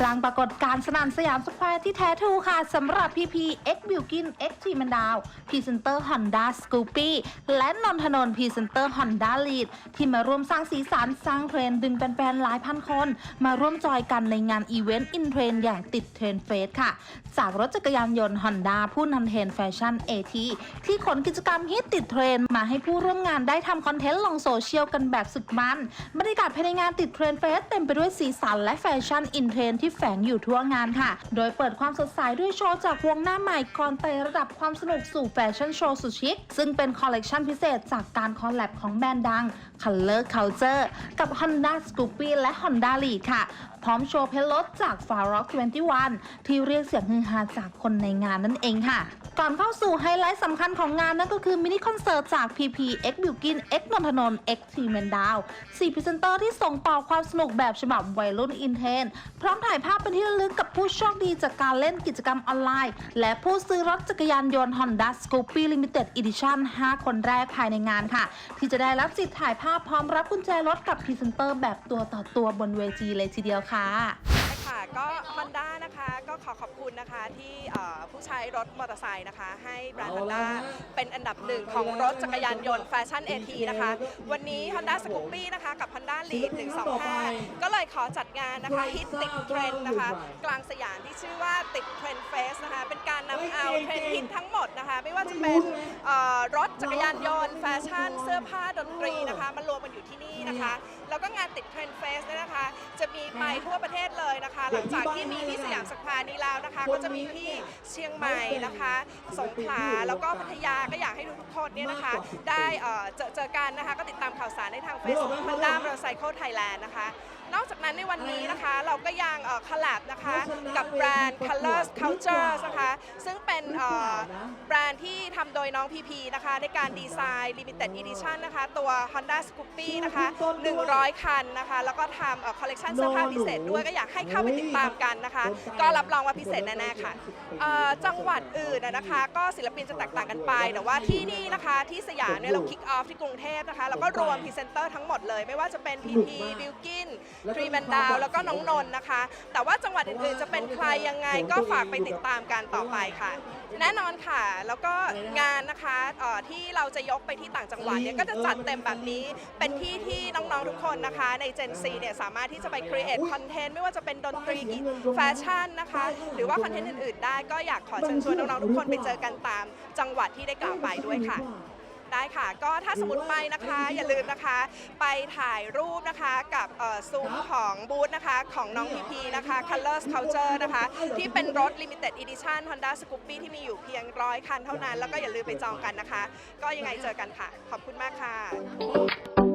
สร้างปรากฏการ์สนานสยามสแควร์ที่แท้ทูค่ะสำหรับ PP X b i l k i n X ทีมันดาวพรีเซนเตอร์ Honda Scoopy และนนทนนพรีเซนเตอร์ Honda Lead ที่มาร่วมสร้างสีสันสร้างเทรนดึงแฟนๆหลายพันคน มาร่วมจอยกันในงานอีเวนต์อินเทรนอย่างติดเทรนเฟสค่ะ จากรถจักรยานยนต์ Honda ผู้นำเทรนแฟชั่น AT ที่ขนกิจกรรมฮิตติดเทรนมาให้ผู้ร่วมงานได้ทำคอนเทนต์ลงโซเชียลกันแบบสุดมันบรรยากาศภายในงานติดเทรนเฟสเต็มไปด้วยสีสันและแฟชั่นอินเทรนด์ที่แฝงอยู่ทั่วงานค่ะ โดยเปิดความสดใสด้วยโชว์จากวงหน้าใหม่ก่อนไต่ระดับความสนุกสู่แฟชั่นโชว์สุดชิค ซึ่งเป็นคอลเลกชันพิเศษจากการคอลแลบของแบรนด์ดัง Color Culture กับ Honda Scoopy และ Honda Lead ค่ะ พร้อมโชว์เพลรถจาก f a r o c 21 ที่เรียกเสียงฮือฮาจากคนในงานนั่นเองค่ะ ก่อนเข้าสู่ไฮไลท์สำคัญของงานนั่นก็คือมินิคอนเสิร์ตจาก PP X b i l k i n X นนทนนท์ X t ีเมนดาวสี่พรีเซนเตอร์ที่ส่งต่อความสนุกแบบฉบับวัยรุ่นอินเทน พร้อมถ่ายภาพเป็นที่ระลึกกับผู้โชคดีจากการเล่นกิจกรรมออนไลน์ และผู้ซื้อรถจักรยานยนต์ Honda Scoopy Limited Edition 5 คนแรกภายในงานค่ะ ที่จะได้รับสิทธิ์ถ่ายภาพพร้อมรับกุญแจรถกับพรีเซนเตอร์แบบตัวต่อตัวบนเวทีเลยทีเดียวค่ะค่ะก็ Honda นะคะ ก็ขอขอบคุณนะคะที่เอ่อผู้ใช้รถมอเตอร์ไซค์นะคะ ให้แบรนด์ Honda เป็นอันดับหนึ่งของรถจักรยานยนต์แฟชั่น AT นะคะ วันนี้ Honda Scoopy นะคะ กับ Honda Lead 125 ก็เลยขอจัดงานนะคะฮิตติดเทรนด์นะคะ กลางสยามที่ชื่อว่าติดเทรนด์เฟสนะคะ เป็นการนำเอาเทรนด์ฮิตทั้งหมดนะคะ ไม่ว่าจะเป็นเอ่อรถจักรยานยนต์แฟชั่น เสื้อผ้าดนตรีนะคะมารวมกันอยู่ที่นี่นะคะ แล้วก็งานติดเทรนด์เฟสเนี่ยนะคะ จะมีไปทั่วประเทศเลยนะคะ หลังจากที่มีที่สยามสแควร์นี้แล้วนะคะ ก็จะมีที่เชียงใหม่นะคะ สงขลาแล้วก็พัทยาก็อยากให้ทุกคนเนี่ยนะคะ ได้เอ่อเจอเจอกันนะคะ ก็ติดตามข่าวสารได้ทาง Facebook Honda Motorcycle Thailand นะคะ นอกจากนั้นในวันนี้นะคะ เราก็ยังคอลแลบนะคะกับแบรนด์ Colors Culture นะคะซึ่งเป็นเอ่อแบรนด์ที่ทำโดยน้องพีพีนะคะ ในการดีไซน์ Limited Edition นะคะ ตัว Honda Scoopy นะคะ 100 คันนะคะ แล้วก็ทำคอลเลกชันเสื้อผ้าพิเศษด้วยก็อยากให้เข้าไปติดตามกันนะคะ ก็รับรองว่าพิเศษแน่ๆค่ะเอ่อจังหวัดอื่นนะนะคะ ก็ศิลปินจะแตกต่างกันไป แต่ว่าที่นี่นะคะที่สยามเนี่ยเราคิกออฟที่กรุงเทพนะคะแล้วก็รวมพรีเซนเตอร์ทั้งหมดเลย ไม่ว่าจะเป็น PP b i l k i n ทรีแมนดาว แล้วก็น้องนนท์นะคะ แต่ว่าจังหวัดอื่นๆจะเป็นใครยังไงก็ฝากไปติดตามกันต่อไปค่ะ แน่นอนค่ะ แล้วก็งานนะคะเอ่อที่เราจะยกไปที่ต่างจังหวัดเนี่ยก็จะจัดเต็มแบบนี้ เป็นที่ที่น้องๆทุกคนนะคะใน Gen C เนี่ยสามารถที่จะไป create content ไม่ว่าจะเป็นดนตรีแฟชั่นนะคะ หรือว่าคอนเทนต์อื่นๆ ได้ก็อยากขอเชิญชวนน้องๆทุกคนไปเจอกันตามจังหวัดที่ได้กล่าวไปด้วยค่ะ ได้ค่ะ ก็ถ้าสมมติไปนะคะ อย่าลืมนะคะ ไปถ่ายรูปนะคะกับซุ้มของบูธนะคะ ของน้องพีพีนะคะ Colors Culture นะคะ ที่เป็นรถ Limited Edition Honda Scoopy ที่มีอยู่เพียงร้อยคันเท่านั้น แล้วก็อย่าลืมไปจองกันนะคะ ก็ยังไงเจอกันค่ะ ขอบคุณมากค่ะ